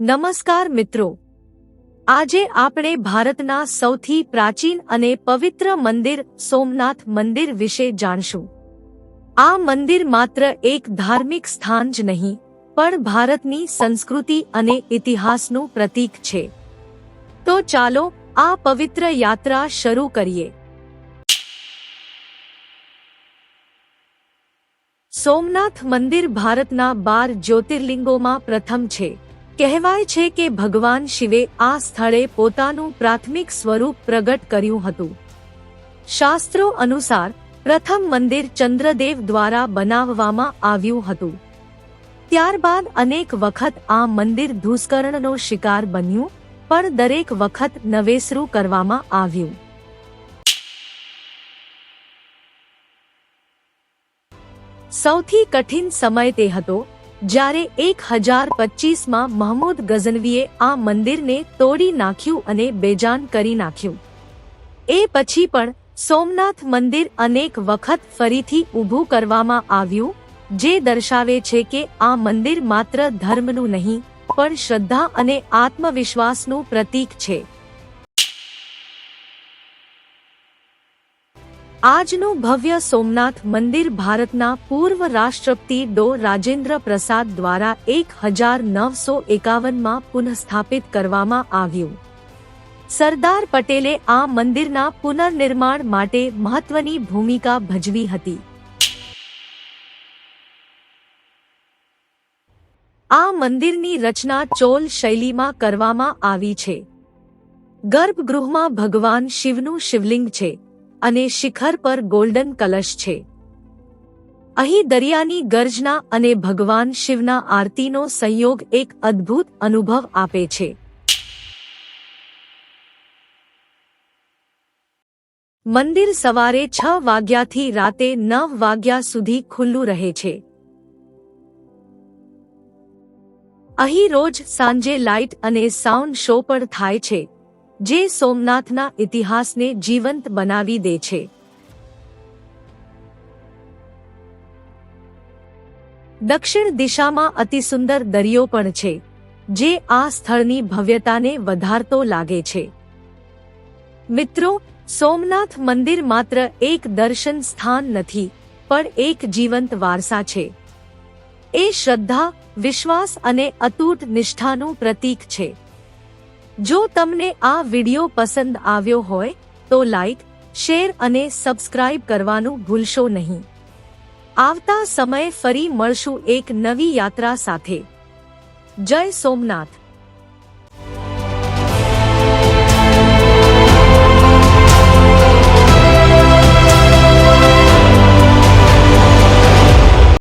નમસ્કાર મિત્રો. આજે આપણે ભારતના સૌથી પ્રાચીન અને પવિત્ર મંદિર સોમનાથ મંદિર વિશે જાણશું. આ મંદિર માત્ર એક ધાર્મિક સ્થાન જ નહીં, પણ ભારતની સંસ્કૃતિ અને ઇતિહાસનું પ્રતીક છે. તો ચાલો આ પવિત્ર યાત્રા શરૂ કરીએ. સોમનાથ મંદિર ભારતના બાર જ્યોતિર્લિંગોમાં પ્રથમ છે. કહેવાય છે કે ભગવાન શિવે આ સ્થળે પોતાનું પ્રાથમિક સ્વરૂપ પ્રગટ કર્યું હતું. શાસ્ત્રો અનુસાર, પ્રથમ મંદિર ચંદ્રદેવ દ્વારા બનાવવામાં આવ્યું હતું. ત્યારબાદ અનેક વખત આ મંદિર ધૂસ્કરણનો શિકાર બન્યું, પણ દરેક વખત નવેસરું કરવામાં આવ્યું. સૌથી કઠિન સમય તે હતો જ્યારે એક હજાર પચીસમાં મહમૂદ ગઝનવીએ આ મંદિરને તોડી નાખ્યું અને બેજાન કરી નાખ્યું. એ પછી પણ સોમનાથ મંદિર અનેક વખત ફરીથી ઊભું કરવામાં આવ્યું, જે દર્શાવે છે કે આ મંદિર માત્ર ધર્મનું નહીં, પણ શ્રદ્ધા અને આત્મવિશ્વાસનું પ્રતીક છે. આજનું ભવ્ય સોમનાથ મંદિર ભારતના પૂર્વ રાષ્ટ્રપતિ ડો. રાજેન્દ્ર પ્રસાદ દ્વારા એક હજાર નવસો એકાવનમાં પુનઃસ્થાપિત કરવામાં આવ્યું. સરદાર પટેલે આ મંદિરના પુનર્નિર્માણ માટે મહત્વની ભૂમિકા ભજવી હતી. આ મંદિરની રચના ચોલ શૈલીમાં કરવામાં આવી છે. ગર્ભગૃહમાં ભગવાન શિવનું શિવલિંગ છે. અને શિખર પર ગોલ્ડન કલશ છે. અહીં દરિયાની ગર્જના અને ભગવાન શિવના આરતીનો સંયોગ એક અદ્ભુત અનુભવ આપે છે. મંદિર સવારે છ વાગ્યાથી રાતે નવ વાગ્યા સુધી ખુલ્લું રહે છે. અહીં રોજ સાંજે લાઇટ અને સાઉન્ડ શો પણ થાય છે. જે સોમનાથના ઇતિહાસને જીવંત બનાવી દે છે. દક્ષિણ દિશામાં અતિસુંદર દરિયો પણ છે, જે આ સ્થળની ભવ્યતાને વધારતો લાગે છે. મિત્રો, સોમનાથ મંદિર માત્ર એક દર્શન સ્થાન નથી, પણ એક જીવંત વારસા છે. એ શ્રદ્ધા, વિશ્વાસ અને અતૂટ નિષ્ઠાનું પ્રતીક છે. જો તમને આ વિડિયો પસંદ આવ્યો હોય, તો લાઈક શેર અને સબસ્ક્રાઇબ કરવાનું ભૂલશો નહીં. આવતા સમયે ફરી મળશું એક નવી યાત્રા સાથે. જય સોમનાથ.